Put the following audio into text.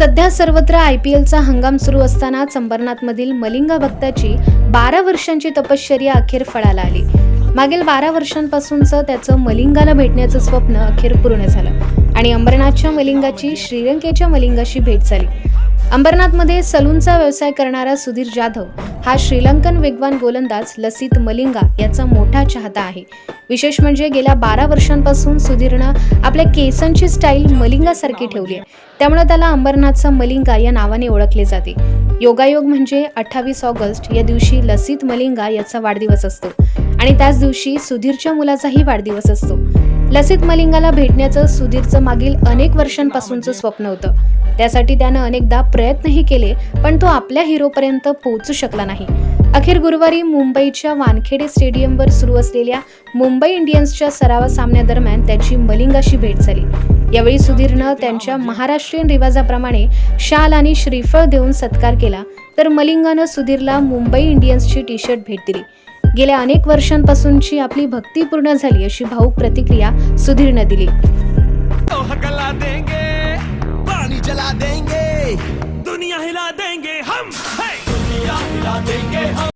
सध्या सर्वत्र I P एलचा हंगाम सुरू असतानाच अंबरनाथमधील मलिंगा भक्ताची बारा वर्षांची तपश्चर्या अखेर फळाला आली. मागील बारा वर्षांपासूनचं त्याचं मलिंगाला भेटण्याचं स्वप्न अखेर पूर्ण झालं आणि अंबरनाथच्या मलिंगाची श्रीलंकेच्या मलिंगाशी भेट झाली. अंबरनाथमध्ये सलूनचा व्यवसाय करणारा सुधीर जाधव हा श्रीलंकन वेगवान गोलंदाज लसित मलिंगा याचा मोठा चाहता आहे. विशेष म्हणजे गेल्या बारा वर्षांपासून सुधीरनं आपल्या केसांची स्टाईल मलिंगासारखी ठेवली आहे. त्यामुळे त्याला अंबरनाथचा मलिंगा या नावाने ओळखले जाते. योगायोग म्हणजे अठ्ठावीस ऑगस्ट या दिवशी लसित मलिंगा याचा वाढदिवस असतो. आणि त्याच दिवशी सुधीरच्या मुलाचाही वाढदिवस असतो. लसित मलिंगाला भेटण्याचं सुधीरचं मागील अनेक वर्षांपासूनचं स्वप्न होतं. त्यासाठी त्यानं अनेकदा प्रयत्नही केले पण तो आपल्या हिरोपर्यंत पोहोचू शकला नाही. अखेर गुरुवारी मुंबईच्या वानखेडे स्टेडियमवर सुरू असलेल्या मुंबई इंडियन्सच्या सराव सामन्यादरम्यान त्याची मलिंगाशी भेट झाली. यावेळी सुधीरनं त्यांच्या महाराष्ट्रीयन रिवाजाप्रमाणे शाल आणि श्रीफळ देऊन सत्कार केला तर मलिंगानं सुधीरला मुंबई इंडियन्सची टी शर्ट भेट दिली. गेल्या अनेक वर्षांपासूनची आपली भक्ती पूर्ण झाली अशी भाऊक प्रतिक्रिया सुधीरनं दिली. हम!